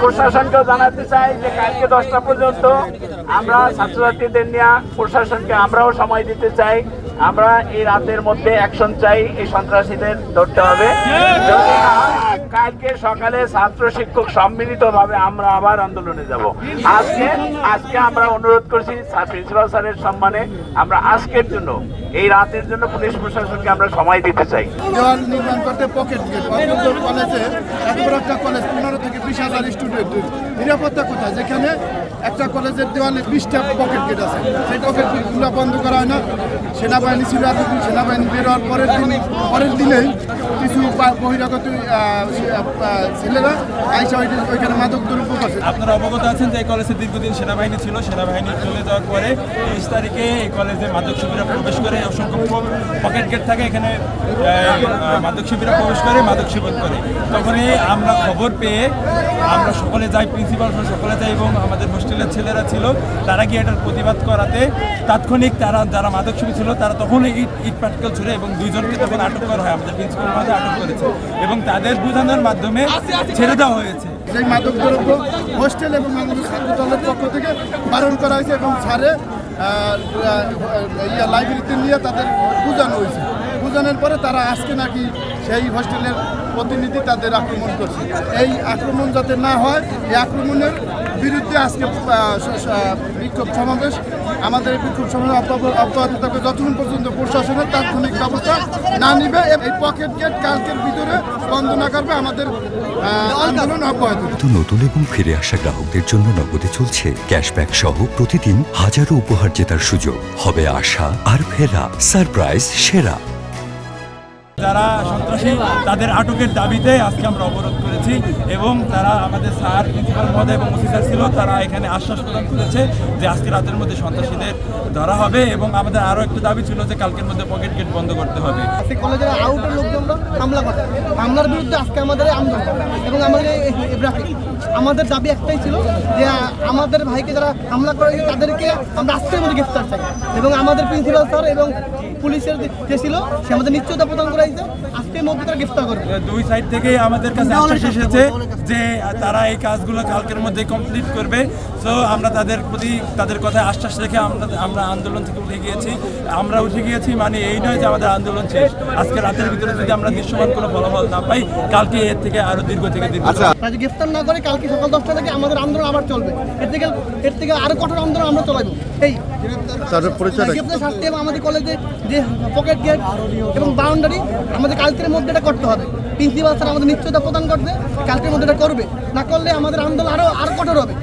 প্রশাসনকেও জানাতে চাই যে কালকে দশটা পর্যন্ত আমরা ছাত্রছাত্রীদের নিয়ে প্রশাসনকে আমরাও সময় দিতে চাই। আমরা এই রাতের মধ্যে অ্যাকশন চাই এই সন্ত্রাসীদের ধরতে হবে। কালকে সকালে ছাত্র শিক্ষক সম্মিলিত ভাবে আমরা আবার আন্দোলনে যাব। আজকে আজকে আমরা অনুরোধ করছি প্রিন্সিপাল স্যারের সম্মানে আমরা আজকের জন্য, এই রাতের জন্য পুলিশ প্রশাসনকে আমরা সময় দিতে চাই। কলেজে কলেজ পনেরো থেকে বিশ হাজার স্টুডেন্ট নিরাপত্তা কোথায়? যেখানে একটা কলেজের দেওয়ালে বিশটা পকেট গেট আছে। সেই পকেট গেটগুলো বন্ধ করা হয় না। সেনাবাহিনী ছিল সেনাবাহিনী বের হওয়ার পরের দিন পরের দিনেই কিছু বহিরাগত ছেলেরা আইসা ওইখানে মাদক দ্রব্য করছে। আপনারা অবগত আছেন যে এই কলেজে দীর্ঘদিন সেনাবাহিনী ছিল। সেনাবাহিনী চলে যাওয়ার পরে তেইশ তারিখে এই কলেজে মাদক শিবিরা প্রবেশ করে। অসংখ্য পকেট গেট থাকে এখানে মাদক শিবিরা প্রবেশ করে, মাদক সেবন করে। তখনই আমরা খবর পেয়ে আমরা সকলে যাই প্রিন্সিপাল সকলে যাই এবং আমাদের হোস্টেলের ছেলেরা ছিল, তারা গিয়ে এটার প্রতিবাদ করাতে তাৎক্ষণিক তারা যারা মাদক ছিল, তারা তখন ইট ইট পাটকেল ছুড়ে এবং দুইজনকে তখন আটক করা হয় আমাদের প্রিন্সিপাল মাঝে আটক করেছে এবং তাদের বোঝানোর মাধ্যমে ছেড়ে দেওয়া হয়েছে। সেই মাদক দ্রব্য হোস্টেল এবং আমাদের ছাত্র দলের পক্ষ থেকে বারণ করা হয়েছে এবং ইয়া, লাইব্রেরিতে নিয়ে তাদের বোঝানো হয়েছে। বোঝানোর পরে তারা আজকে নাকি সেই হোস্টেলের প্রতিনিধি তাদের আক্রমণ করছে। এই আক্রমণ যাতে না হয়, এই আক্রমণের বিরুদ্ধে আজকে বিক্ষোভ সমাবেশ। আমাদের এই বিক্ষোভ সমাবেশ অব্যাহত থাকবে যতক্ষণ পর্যন্ত প্রশাসনের তাৎক্ষণিক ব্যবস্থা না নিবে এই পকেট গেট কালকের ভিতরে বন্ধ না করবে আমাদের আন্দোলন অব্যাহত। নতুন এবং ফিরে আসা গ্রাহকদের জন্য নগদে চলছে ক্যাশব্যাক সহ প্রতিদিন হাজারো উপহার জেতার সুযোগ। হবে আশা আর ফেরা সারপ্রাইজ সেরা। যারা সন্ত্রাসী, তাদের আটকের দাবিতে আজকে আমরা অবরোধ করেছি এবং তারা আমাদের স্যার প্রিন্সিপাল মহোদয় এবং অফিসার ছিল, তারা এখানে আশ্বাস প্রদান করেছে যে আজকে রাতের মধ্যে সন্ত্রাসীদের ধরা হবে এবং আমাদের আরও একটা দাবি ছিল যে কালকের মধ্যে পকেট গেট বন্ধ করতে হবে। কলেজের আউটের হামলা করে। হামলার বিরুদ্ধে আজকে আমাদের আন্দোলন। এবং আমাদের আমাদের দাবি একটাই ছিল যে আমাদের ভাইকে যারা হামলা করে তাদেরকে আমরা আজকের মধ্যে গ্রেফতার চাই। এবং আমাদের প্রিন্সিপাল স্যার এবং পুলিশের যে- ছিল, সে আমাদের নিশ্চয়তা প্রদান করাইছে আজকের মধ্যে তারা গ্রেফতার করবে। দুই সাইড থেকে আমাদের কাছে আশ্বাস এসেছে যে তারা এই কাজগুলো কালকের মধ্যে কমপ্লিট করবে। সো আমরা তাদের প্রতি তাদের কথায় আশ্বাস রেখে আমরা আমরা আন্দোলন থেকে উঠে গিয়েছি। আমরা উঠে গিয়েছি মানে এই নয় যে আমাদের আন্দোলন শেষ। আজকে রাতের ভিতরে যদি আমরা দৃশ্যমান কোনো ফলাফল না পাই কালকে এর থেকে আরও দীর্ঘ থেকে দীর্ঘ গ্রেফতার না করে কালকে সকাল দশটা থেকে আমাদের আন্দোলন আবার চলবে। এর থেকে থেকে আরও কঠোর আন্দোলন আমরা চলাবো। এই। শাস্তি এবং আমাদের কলেজে যে পকেট গেট এবং বাউন্ডারি আমাদের কালকের মধ্যে এটা করতে হবে। প্রিন্সিপাল স্যার আমাদের নিশ্চয়তা প্রদান করবে কালকের মধ্যে এটা করবে। না করলে আমাদের আন্দোলন আরও আরও কঠোর হবে।